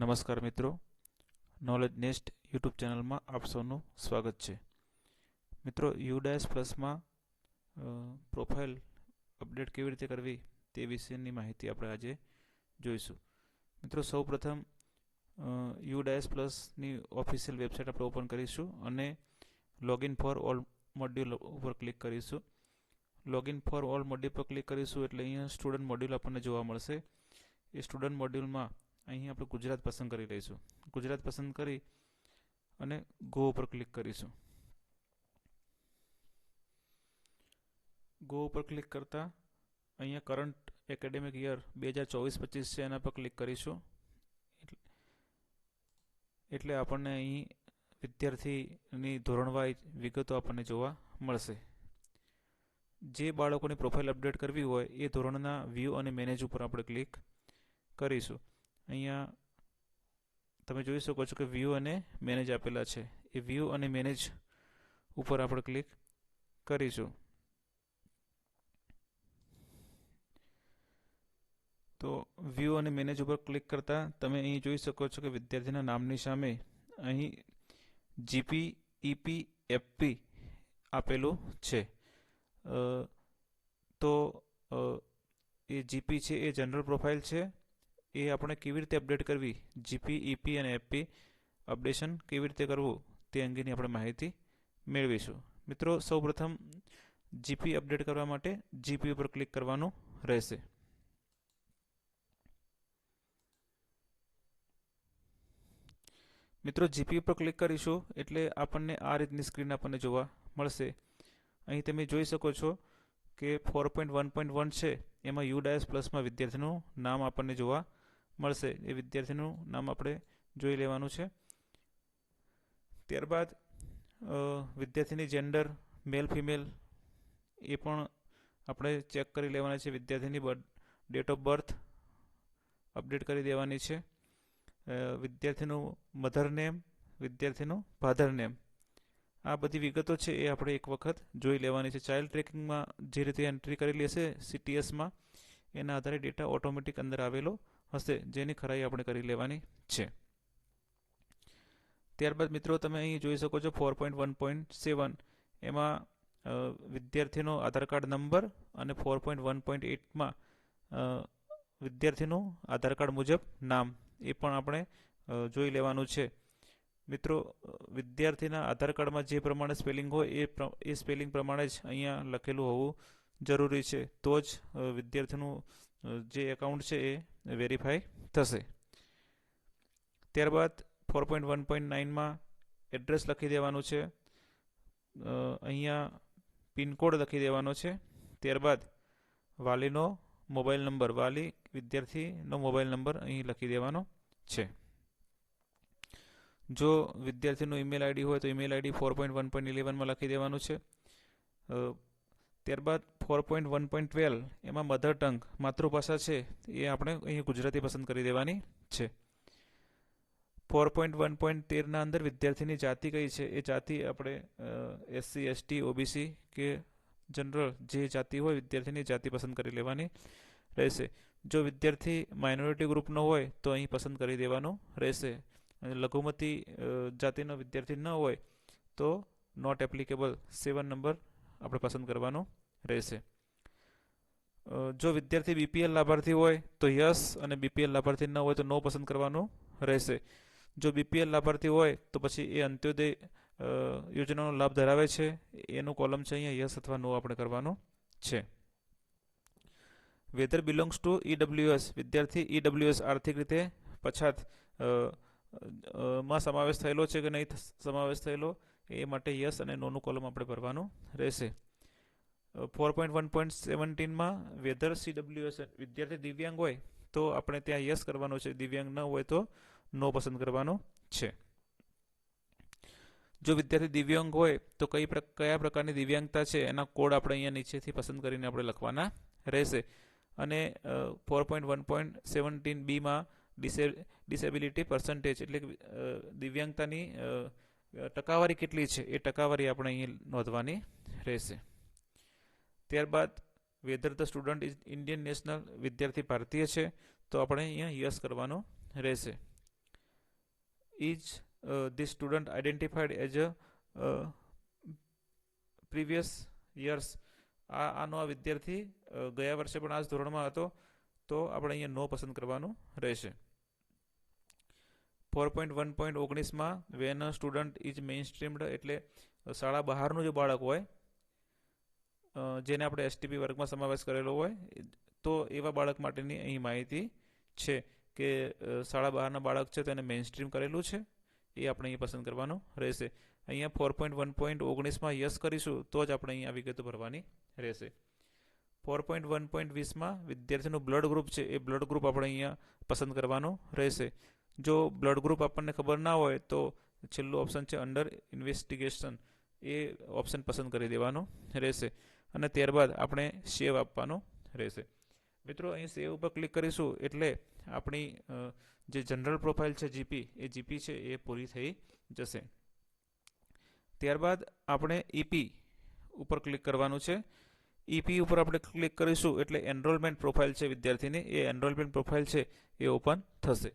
નમસ્કાર મિત્રો. Knowledge nest YouTube ચેનલમાં આપ સૌનું સ્વાગત છે. મિત્રો યુડાયસ પ્લસમાં પ્રોફાઇલ અપડેટ કેવી રીતે કરવી તે વિશેની માહિતી આપણે આજે જોઈશું. મિત્રો સૌ પ્રથમ યુડાયસ પ્લસની ઓફિશિયલ વેબસાઇટ આપણે ઓપન કરીશું અને લોગિન ફોર ઓલ મોડ્યુલ ઉપર ક્લિક કરીશું. લોગિન ફોર ઓલ મોડ્યુલ પર ક્લિક કરીશું એટલે અહીંયા સ્ટુડન્ટ મોડ્યુલ આપણને જોવા મળશે. એ સ્ટુડન્ટ મોડ્યુલમાં અહીં આપણે ગુજરાત પસંદ કરી લઈશું. ગુજરાત પસંદ કરી અને ગો ઉપર ક્લિક કરીશું. ગો ઉપર ક્લિક કરતા અહીંયા કરંટ એકેડેમિક યર બે હજાર ચોવીસ પચીસ છે એના પર ક્લિક કરીશું. એટલે આપણને અહીં વિદ્યાર્થીની ધોરણવાઇઝ વિગતો આપણને જોવા મળશે. જે બાળકોની પ્રોફાઇલ અપડેટ કરવી હોય એ ધોરણના વ્યૂ અને મેનેજ ઉપર આપણે ક્લિક કરીશું. અહીંયા તમે જોઈ શકો છો કે વ્યૂ અને મેનેજ આપેલા છે. એ વ્યૂ અને મેનેજ ઉપર આપણે ક્લિક કરીશું. તો વ્યૂ અને મેનેજ ઉપર ક્લિક કરતાં તમે અહીં જોઈ શકો છો કે વિદ્યાર્થીના નામની સામે અહીં જીપી ઈપી એફપી આપેલું છે. તો એ જીપી છે, એ જનરલ પ્રોફાઇલ છે. એ આપણે કેવી રીતે અપડેટ કરવી? જીપી ઈપી અને એફપી અપડેશન કેવી રીતે કરવું તે અંગેની આપણે માહિતી મેળવીશું. મિત્રો, સૌપ્રથમ જીપી અપડેટ કરવા માટે જીપી ઉપર ક્લિક કરવાનું રહેશે. મિત્રો જીપી ઉપર ક્લિક કરીશું એટલે આપણને આ રીતની સ્ક્રીન આપણને જોવા મળશે. અહીં તમે જોઈ શકો છો કે four point one point one છે. એમાં યુ પ્લસમાં વિદ્યાર્થીનું નામ આપણને જોવા મળશે એ વિદ્યાર્થીનું નામ આપણે જોઈ લેવાનું છે. ત્યારબાદ વિદ્યાર્થીની જેન્ડર મેલ ફિમેલ એ પણ આપણે ચેક કરી લેવાના છે. વિદ્યાર્થીની ડેટ ઓફ બર્થ અપડેટ કરી દેવાની છે. વિદ્યાર્થીનું મધર નેમ વિદ્યાર્થીનું ફાધર નેમ આ બધી વિગતો છે એ આપણે એક વખત જોઈ લેવાની છે. ચાઇલ્ડ ટ્રેકિંગમાં જે રીતે એન્ટ્રી કરેલી હશે સીટીએસમાં એના આધારે ડેટા ઓટોમેટિક અંદર આવેલો હશે, જેની ખરાઈ આપણે કરી લેવાની છે. ત્યારબાદ મિત્રો, તમે અહીં જોઈ શકો છો four point one point seven એમાં વિદ્યાર્થીનો આધાર કાર્ડ નંબર અને ફોર પોઈન્ટ વન પોઈન્ટ એટમાં વિદ્યાર્થીનું આધાર કાર્ડ મુજબ નામ, એ પણ આપણે જોઈ લેવાનું છે. મિત્રો વિદ્યાર્થીના આધાર કાર્ડમાં જે પ્રમાણે સ્પેલિંગ હોય, એ એ સ્પેલિંગ પ્રમાણે જ અહીંયા લખેલું હોવું જરૂરી છે. તો જ વિદ્યાર્થીનું જે એકાઉન્ટ છે એ વેરીફાઈ થશે. ત્યારબાદ ફોર પોઈન્ટ વન પોઈન્ટ નાઇનમાં એડ્રેસ લખી દેવાનું છે. અહીંયા પિનકોડ લખી દેવાનો છે. ત્યારબાદ વાલીનો મોબાઈલ નંબર, વાલી વિદ્યાર્થીનો મોબાઈલ નંબર અહીં લખી દેવાનો છે. જો વિદ્યાર્થીનું ઈમેલ આઈડી હોય તો email ID four point one point ઇલેવનમાં લખી દેવાનું છે. ત્યારબાદ four point one point twelve એમાં મધર ટંગ માતૃભાષા છે, એ આપણે અહીં ગુજરાતી પસંદ કરી દેવાની છે. ફોર પોઈન્ટ વન પોઈન્ટ તેરના અંદર વિદ્યાર્થીની જાતિ કઈ છે? એ જાતિ આપણે એસસી એસટી ઓબીસી કે જનરલ જે જાતિ હોય વિદ્યાર્થીની જાતિ પસંદ કરી લેવાની રહેશે. જો વિદ્યાર્થી માઇનોરિટી ગ્રુપનો હોય તો અહીં પસંદ કરી દેવાનો રહેશે. લઘુમતી જાતિનો વિદ્યાર્થી ન હોય તો નોટ એપ્લિકેબલ સેવન નંબર આપણે પસંદ કરવાનો રહેશે. જો વિદ્યાર્થી બીપીએલ લાભાર્થી હોય તો યસ અને બીપીએલ લાભાર્થી ન હોય તો નો પસંદ કરવાનું રહેશે. જો બીપીએલ લાભાર્થી હોય તો પછી એ અંત્યોદય યોજનાનો લાભ ધરાવે છે. એનું કોલમ છે અહીંયા યસ અથવા નો આપણે કરવાનું છે. વેધર બિલોંગ્સ ટુ ઈડબ્લ્યુએસ વિદ્યાર્થી ઈડબ્લ્યુએસ આર્થિક રીતે પછાતમાં સમાવેશ થયેલો છે કે નહીં? સમાવેશ થયેલો એ માટે યસ અને નોનું કોલમ આપણે ભરવાનું રહેશે. ફોર પોઈન્ટ વન પોઈન્ટ સેવન્ટીનમાં વેધર સીડબ્લ્યુએસ વિદ્યાર્થી દિવ્યાંગ હોય તો આપણે ત્યાં યસ કરવાનો છે. દિવ્યાંગ ન હોય તો નો પસંદ કરવાનો છે. જો વિદ્યાર્થી દિવ્યાંગ હોય તો કઈ કયા પ્રકારની દિવ્યાંગતા છે એના કોડ આપણે અહીંયા નીચેથી પસંદ કરીને આપણે લખવાના રહેશે. અને four point one point seventeen બીમાં ડિસે ડિસેબિલિટી પર્સન્ટેજ એટલે દિવ્યાંગતાની ટકાવારી કેટલી છે એ ટકાવારી આપણે અહીં નોંધવાની રહેશે. ત્યારબાદ whether the student is Indian national વિદ્યાર્થી ભારતીય છે, તો આપણે અહીંયા યસ કરવાનું રહેશે. Is the student identified as a previous years આ, આનો આ વિદ્યાર્થી ગયા વર્ષે પણ આ જ ધોરણમાં હતો, તો આપણે અહીંયા નો પસંદ કરવાનું રહેશે. ફોર પોઈન્ટ વન પોઈન્ટ ઓગણીસમાં when student is mainstreamed એટલે શાળા બહારનું જે બાળક હોય જેને આપણે એસટીપી વર્ગમાં સમાવેશ કરેલો હોય, તો એવા બાળક માટેની અહીં માહિતી છે કે શાળા બહારના બાળક છે તો એને મેઇન સ્ટ્રીમ કરેલું છે. એ આપણે અહીં પસંદ કરવાનું રહેશે. અહીંયા ફોર પોઈન્ટ વન પોઈન્ટ ઓગણીસમાં યસ કરીશું તો જ આપણે અહીંયા વિગતો ભરવાની રહેશે. ફોર પોઈન્ટ વન પોઈન્ટ વીસમાં વિદ્યાર્થીનું બ્લડ ગ્રુપ છે એ બ્લડ ગ્રુપ આપણે અહીંયા પસંદ કરવાનું રહેશે. જો બ્લડ ગ્રુપ આપણને ખબર ના હોય તો છેલ્લું ઓપ્શન છે અંડર ઇન્વેસ્ટિગેશન એ ઓપ્શન પસંદ કરી દેવાનું રહેશે. અને ત્યારબાદ આપણે સેવ આપવાનું રહેશે. મિત્રો, અહીં સેવ ઉપર ક્લિક કરીશું એટલે આપણી જે જનરલ પ્રોફાઇલ છે જીપી એ જીપી છે, એ પૂરી થઈ જશે. ત્યારબાદ આપણે ઈપી ઉપર ક્લિક કરવાનું છે. ઈપી ઉપર આપણે ક્લિક કરીશું એટલે એનરોલમેન્ટ પ્રોફાઇલ છે વિદ્યાર્થીની. એ એનરોલમેન્ટ પ્રોફાઇલ છે, એ ઓપન થશે.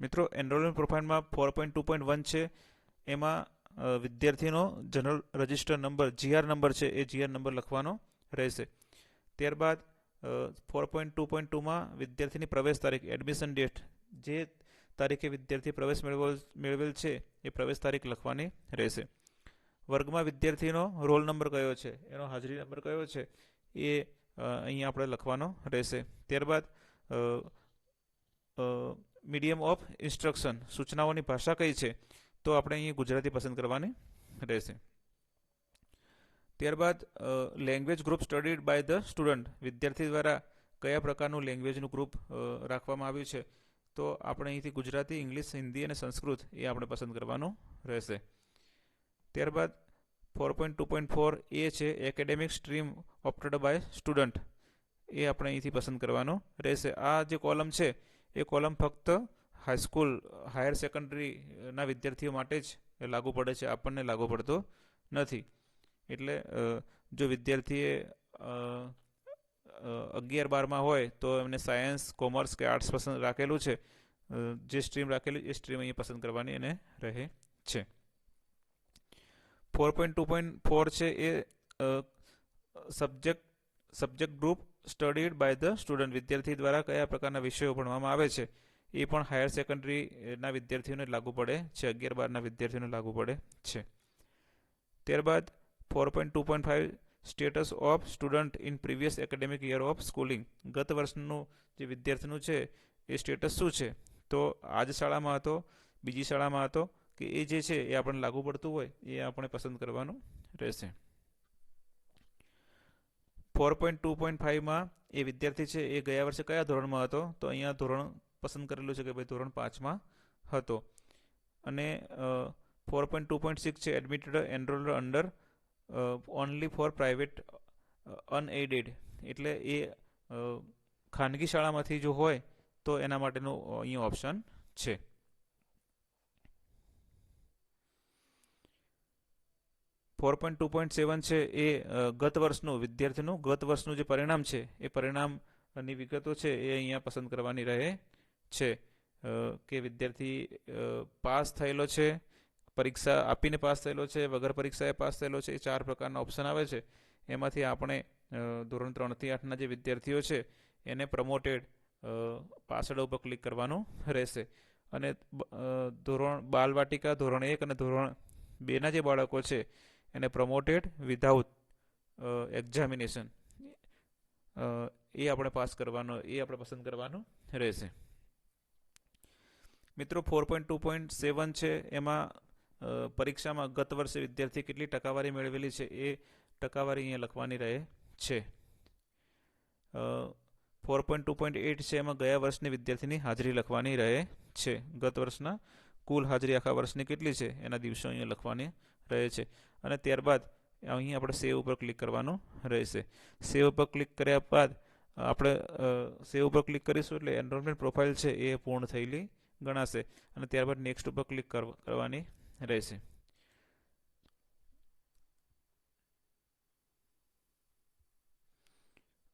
મિત્રો enrolment પ્રોફાઇલમાં four point two point one છે. એમાં વિદ્યાર્થીનો general register number GR number છે, એ જીઆર નંબર લખવાનો રહેશે. ત્યારબાદ ફોર પોઈન્ટ ટુ પોઈન્ટ ટુમાં વિદ્યાર્થીની પ્રવેશ તારીખ એડમિશન ડેટ જે તારીખે વિદ્યાર્થી પ્રવેશ મેળવેલ મેળવેલ છે, એ પ્રવેશ તારીખ લખવાની રહેશે. વર્ગમાં વિદ્યાર્થીનો રોલ નંબર કયો છે? એનો હાજરી નંબર કયો છે? એ અહીંયા આપણે લખવાનો રહેશે. ત્યારબાદ મીડિયમ ઓફ ઇન્સ્ટ્રક્શન સૂચનાઓની ભાષા કઈ છે, તો આપણે અહીં ગુજરાતી પસંદ કરવાની રહેશે. ત્યારબાદ language group studied by the student વિદ્યાર્થી દ્વારા કયા પ્રકારનું લેંગ્વેજનું ગ્રુપ રાખવામાં આવ્યું છે, તો આપણે અહીંથી ગુજરાતી, ઇંગ્લિશ, હિન્દી અને સંસ્કૃત એ આપણે પસંદ કરવાનું રહેશે. ત્યારબાદ four point two point four એ છે academic stream opted by student એ આપણે અહીંથી પસંદ કરવાનું રહેશે. આ જે કોલમ છે એ કોલમ ફક્ત હાઈસ્કૂલ હાયર સેકન્ડરીના વિદ્યાર્થીઓ માટે જ લાગુ પડે છે. આપણને લાગુ પડતો નથી. એટલે જો વિદ્યાર્થીએ અગિયાર બારમાં હોય તો એમને સાયન્સ કોમર્સ કે આર્ટ્સ પસંદ રાખેલું છે. જે સ્ટ્રીમ રાખેલી એ સ્ટ્રીમ અહીંયા પસંદ કરવાની એને રહે છે. Four point two point four છે એ subject subject group studied by the student વિદ્યાર્થી દ્વારા કયા પ્રકારના વિષયો ભણવામાં આવે છે? એ પણ હાયર સેકન્ડરીના વિદ્યાર્થીઓને લાગુ પડે છે. અગિયાર બારના વિદ્યાર્થીઓને લાગુ પડે છે. ત્યારબાદ four point two point five status of student in previous academic year of schooling ગત વર્ષનું જે વિદ્યાર્થીનું છે, એ સ્ટેટસ શું છે? તો આ જ શાળામાં હતો, બીજી શાળામાં હતો, કે એ જે છે, એ આપણને લાગુ પડતું હોય, એ આપણે પસંદ કરવાનું રહેશે. ફોર પોઈન્ટ ટુ પોઈન્ટ ફાઇવમાં એ વિદ્યાર્થી છે, એ ગયા વર્ષે કયા ધોરણમાં હતો? તો અહીંયા ધોરણ પસંદ કરેલું છે કે ભાઈ ધોરણ પાંચમાં હતો. અને four point two point six છે admitted enrolled under only for private unaided એટલે એ ખાનગી શાળામાંથી જો હોય, તો એના માટેનું અહીંયા ઓપ્શન છે. Four point two point seven છે એ ગત વર્ષનું, વિદ્યાર્થીનું ગત વર્ષનું જે પરિણામ છે, એ પરિણામની વિગતો છે એ અહીંયા પસંદ કરવાની રહે છે. કે વિદ્યાર્થી પાસ થયેલો છે, પરીક્ષા આપીને પાસ થયેલો છે, વગર પરીક્ષાએ પાસ થયેલો છે, એ ચાર પ્રકારના ઓપ્શન આવે છે. એમાંથી આપણે ધોરણ ત્રણથી આઠના જે વિદ્યાર્થીઓ છે, એને પ્રમોટેડ પાછળ ઉપર ક્લિક કરવાનું રહેશે. અને ધોરણ, બાલવાટિકા ધોરણ એક અને ધોરણ બેના જે બાળકો છે એને પ્રમોટેડ વિધાઉટ એક્ઝામિનેશન એ આપણે પાસ કરવાનો, એ આપણે પસંદ કરવાનું રહેશે. મિત્રો four point two point seven છે. એમાં પરીક્ષામાં ગત વર્ષે વિદ્યાર્થી કેટલી ટકાવારી મેળવેલી છે એ ટકાવારી અહીંયા લખવાની રહે છે. Four point two point eight છે. એમાં ગયા વર્ષની વિદ્યાર્થીની હાજરી લખવાની રહે છે. ગત વર્ષના કુલ હાજરી આખા વર્ષની કેટલી છે? એના દિવસો અહીંયા લખવાની રહે છે. અને ત્યારબાદ અહીં આપણે સેવ ઉપર ક્લિક કરવાનું રહેશે. સેવ ઉપર ક્લિક કર્યા બાદ આપણે સેવ ઉપર ક્લિક કરીશું એટલે એનરોલમેન્ટ પ્રોફાઇલ છે એ પૂર્ણ થયેલી ગણાશે. અને ત્યારબાદ નેક્સ્ટ ઉપર ક્લિક કર- કરવાની રહેશે.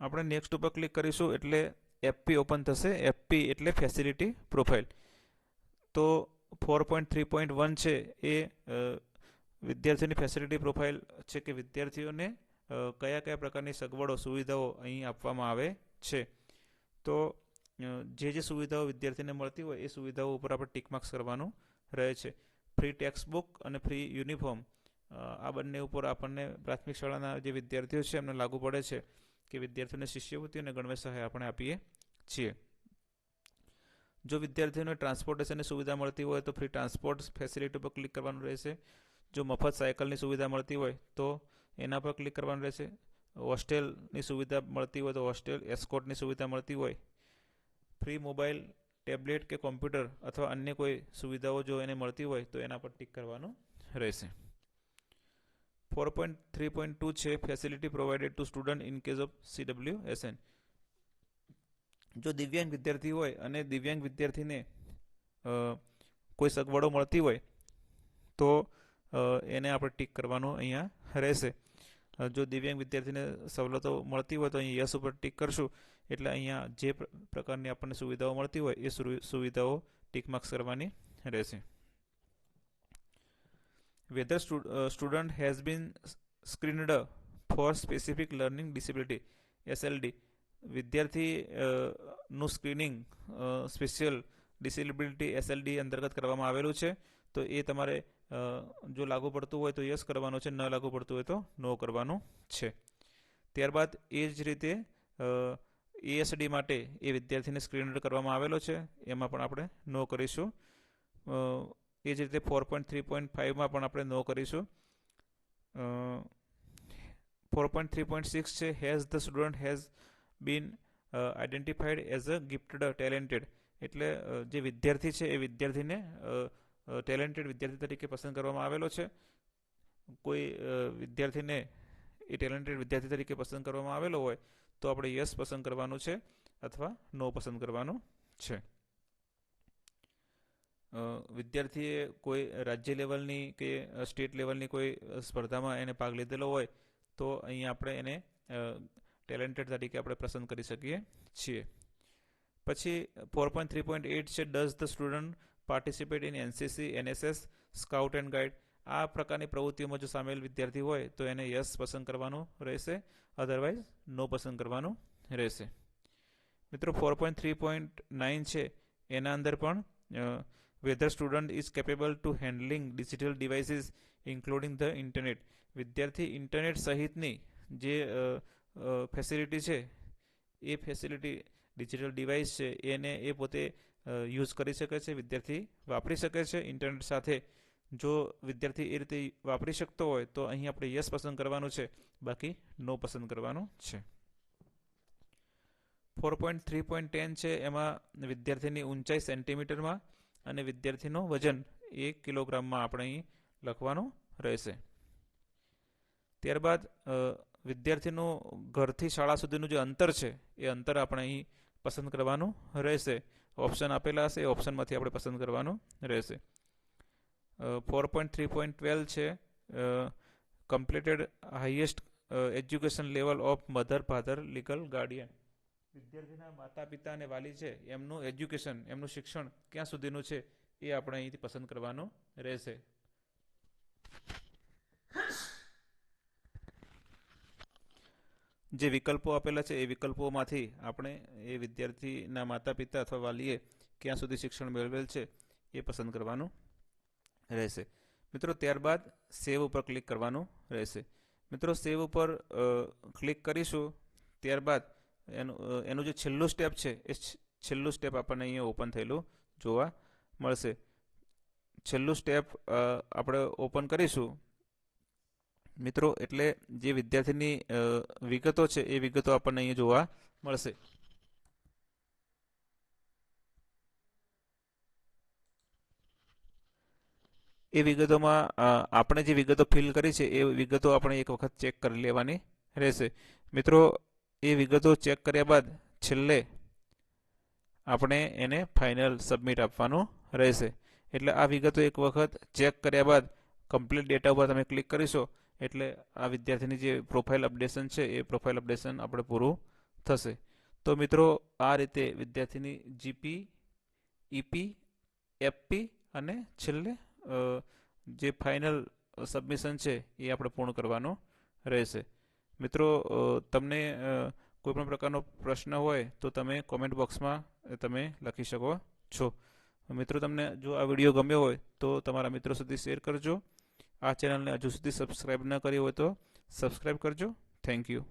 આપણે નેક્સ્ટ ઉપર ક્લિક કરીશું એટલે એફપી ઓપન થશે. એફપી એટલે ફેસિલિટી પ્રોફાઇલ તો four point three point one છે એ વિદ્યાર્થીઓની ફેસિલિટી પ્રોફાઇલ છે કે વિદ્યાર્થીઓને કયા કયા પ્રકારની સગવડો, સુવિધાઓ અહીં આપવામાં આવે છે. તો જે જે સુવિધાઓ વિદ્યાર્થીને મળતી હોય એ સુવિધાઓ ઉપર આપણે ટીક માર્ક્સ કરવાનું રહે છે. ફ્રી ટેક્સ્ટ બુક અને ફ્રી યુનિફોર્મ આ બંને ઉપર આપણને પ્રાથમિક શાળાના જે વિદ્યાર્થીઓ છે એમને લાગુ પડે છે કે વિદ્યાર્થીઓને શિષ્યવૃત્તિ અને ગણવેશ સહાય આપણે આપીએ છીએ. જો વિદ્યાર્થીઓને ટ્રાન્સપોર્ટેશનની સુવિધા મળતી હોય તો ફ્રી ટ્રાન્સપોર્ટ ફેસિલિટી પર ક્લિક કરવાનું રહેશે. જો મફત સાયકલની સુવિધા મળતી હોય તો એના પર ક્લિક કરવાનું રહેશે. હોસ્ટેલની સુવિધા મળતી હોય તો હોસ્ટેલ એસ્કોટની સુવિધા મળતી હોય. ફ્રી મોબાઈલ, ટેબ્લેટ કે કોમ્પ્યુટર અથવા અન્ય કોઈ સુવિધાઓ જો એને મળતી હોય તો એના પર ટિક કરવાનું રહેશે. Four point three point two છે facility provided to student in case of CW SN જો દિવ્યાંગ વિદ્યાર્થી હોય અને દિવ્યાંગ વિદ્યાર્થીને કોઈ સગવડો મળતી હોય તો એને આપણે ટીક કરવાનું અહીંયા રહેશે. જો દિવ્યાંગ વિદ્યાર્થીને સવલતો મળતી હોય તો અહીં યસ ઉપર ટીક કરશું. એટલે અહીંયા જે પ્રકારની આપણને સુવિધાઓ મળતી હોય એ સુવિધાઓ ટીક માર્ક્સ કરવાની રહેશે. Whether student has been has for specific learning disability SLD વિદ્યાર્થી નું સ્ક્રીનિંગ સ્પેશિયલ ડિસેબિલિટી એસએલડી અંતર્ગત કરવામાં આવેલું છે. તો એ તમારે જો લાગુ પડતું હોય તો યસ કરવાનું છે, ન લાગુ પડતું હોય તો નો કરવાનું છે. ત્યારબાદ એ જ રીતે એએસડી માટે એ વિદ્યાર્થીને સ્ક્રીન કરવામાં આવેલો છે, એમાં પણ આપણે નો કરીશું. એ જ રીતે ફોર પોઈન્ટ થ્રી પોઈન્ટ ફાઇવમાં પણ આપણે નો કરીશું. Four point three point six છે has the student has been identified as a gifted talented એટલે જે વિદ્યાર્થી છે, એ વિદ્યાર્થીને ટેલેન્ટેડ વિદ્યાર્થી તરીકે પસંદ કરવામાં આવેલો છે. કોઈ વિદ્યાર્થીને એ ટેલેન્ટેડ વિદ્યાર્થી તરીકે પસંદ કરવામાં આવેલો હોય, તો આપણે યસ પસંદ કરવાનું છે અથવા નો પસંદ કરવાનું છે. વિદ્યાર્થીએ કોઈ રાજ્ય લેવલની કે સ્ટેટ લેવલની કોઈ સ્પર્ધામાં એને ભાગ લીધેલો હોય, તો અહીં આપણે એને ટેલેન્ટેડ તરીકે આપણે પસંદ કરી શકીએ છીએ. પછી four point three point eight છે does the student participate in NCC NSS scout and guide આ પ્રકારની પ્રવૃત્તિઓમાં જો સામેલ વિદ્યાર્થી હોય, તો એને યસ પસંદ કરવાનું રહેશે. અધરવાઇઝ નો પસંદ કરવાનું રહેશે. મિત્રો four point three point nine છે. એના અંદર પણ whether student is capable to handling digital devices including the internet વિદ્યાર્થી ઇન્ટરનેટ સહિતની જે ફેસિલિટી છે, એ ફેસિલિટી ડિજિટલ ડિવાઇસ છે, એને એ પોતે યુઝ કરી શકે છે, વિદ્યાર્થી વાપરી શકે છે. ઇન્ટરનેટ સાથે જો વિદ્યાર્થી એ રીતે વાપરી શકતો હોય તો અહીં આપણે યસ પસંદ કરવાનું છે. બાકી નો પસંદ કરવાનું છે. Four point three point ten છે. એમાં વિદ્યાર્થીની ઊંચાઈ સેન્ટીમીટરમાં અને વિદ્યાર્થીનું વજન એક કિલોગ્રામમાં આપણે અહીં લખવાનું રહેશે. ત્યારબાદ વિદ્યાર્થીનું ઘરથી શાળા સુધીનું જે અંતર છે, એ અંતર આપણે અહીં પસંદ કરવાનું રહેશે. ઓપ્શન આપેલા હશે, એ ઓપ્શનમાંથી આપણે પસંદ કરવાનું રહેશે. Four point three point twelve છે. Completed highest education level of mother father legal guardian વિદ્યાર્થીના માતા પિતા અને વાલી છે, એમનું એજ્યુકેશન એમનું શિક્ષણ ક્યાં સુધીનું છે, એ આપણે અહીંથી પસંદ કરવાનું રહેશે. જે વિકલ્પો આપેલા છે, એ વિકલ્પોમાંથી આપણે એ વિદ્યાર્થીના માતા પિતા અથવા વાલીએ ક્યાં સુધી શિક્ષણ મેળવેલ છે, એ પસંદ કરવાનું રહેશે. મિત્રો, ત્યારબાદ સેવ ઉપર ક્લિક કરવાનું રહેશે. મિત્રો, સેવ ઉપર ક્લિક કરીશું, ત્યારબાદ એનું એનું જે છેલ્લું સ્ટેપ છે, એ છેલ્લું સ્ટેપ આપણને અહીંયા ઓપન થયેલું જોવા મળશે. છેલ્લું સ્ટેપ આપણે ઓપન કરીશું મિત્રો, એટલે જે વિદ્યાર્થીની વિગતો છે, એ વિગતો આપણને અહીંયા જોવા મળશે. એ વિગતોમાં આપણે જે વિગતો ફિલ કરી છે, એ વિગતો આપણે એક વખત ચેક કરી લેવાની રહેશે. મિત્રો, એ વિગતો ચેક કર્યા બાદ છેલ્લે આપણે એને ફાઇનલ સબમિટ આપવાનું રહેશે. એટલે આ વિગતો એક વખત ચેક કર્યા બાદ કમ્પ્લીટ ડેટા ઉપર તમે ક્લિક કરીશો એટલે આ વિદ્યાર્થીની જે પ્રોફાઇલ અપડેશન છે, એ પ્રોફાઇલ અપડેશન આપણે પૂરું થશે. તો મિત્રો, આ રીતે વિદ્યાર્થીની જીપી ઈપી એફપી અને છેલ્લે જે ફાઇનલ સબમિશન છે, એ આપણે પૂર્ણ કરવાનું રહેશે. મિત્રો તમને કોઈપણ પ્રકારનો પ્રશ્ન હોય, તો તમે કોમેન્ટ બોક્સમાં તમે લખી શકો છો. મિત્રો, તમને જો આ વીડિયો ગમ્યો હોય, તો તમારા મિત્રો સુધી શેર કરજો. આ ચેનલને હજુ સુધી સબસ્ક્રાઈબ ન કરી હોય તો સબસ્ક્રાઈબ કરજો. Thank you